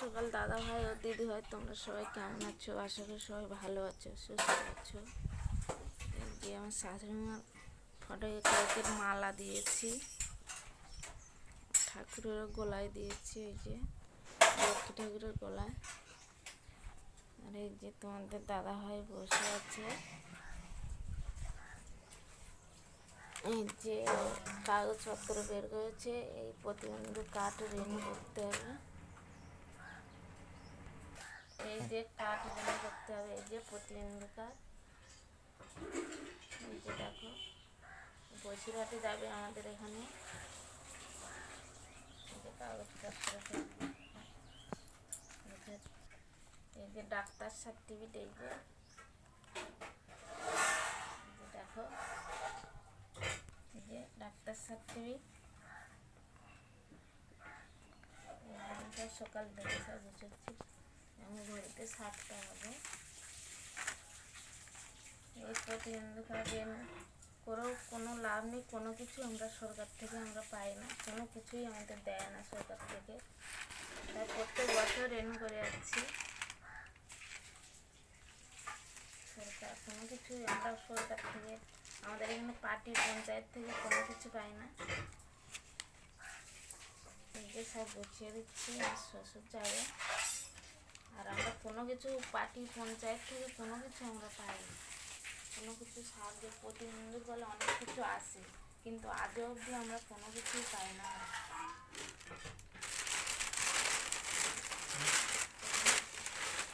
সকাল, দাদা ভাই ও দিদি ভাই, তোমরা সবাই কেমন আছো? আশা করি সবাই ভালো আছো, সুস্থ আছো। এই যে আমার শাশুড়ি মার ফটো কয়েকের মালা দিয়েছি। ঠাকুরের গলায় দিয়েছি, এই যে লক্ষ্মী ঠাকুরের গলায়। আর এই যে তোমাদের দাদা ভাই বসে আছে। এই যে কাগজপত্র বের করেছে, এই প্রতিবন্ধী কাঠ ঋণ করতে হবে। যে কাঠ ঋণ করতে হবে, এই যে প্রতিবন্ধী কাঠ। দেখো, বসিরহাটে যাবে আমাদের এখানে। কাগজপত্র এই যে- ডাক্তার সার্টিফিকেট এই যে। দেখো, এই যে ডাক্তার সার্টিফিকেট সকাল থেকে সব আমি ঘড়িতে সাতটা হবে। এই প্রতিবন্ধী কার্ডের করেও কোনো লাভ নেই, কোনো কিছু আমরা সরকার থেকে আমরা পাই না, কোনো কিছুই আমাদের দেয় না সরকার থেকে। তাই প্রত্যেক বছর রেনু করে যাচ্ছি সরকার, কোনো কিছুই আমরা সরকার থেকে, আমাদের এখানে পার্টি পঞ্চায়েত থেকে কোনো কিছু পাই না। এই যে সব গুছিয়ে দিচ্ছি শ্বশুর যাবে। আর আমরা কোনো কিছু পার্টি, পঞ্চায়েত থেকে কোনো কিছু আমরা পাই না কোনো কিছু সাহায্য প্রতিবন্ধী বলে অনেক কিছু আসে কিন্তু আজও অবধি আমরা কোনো কিছুই পাই না।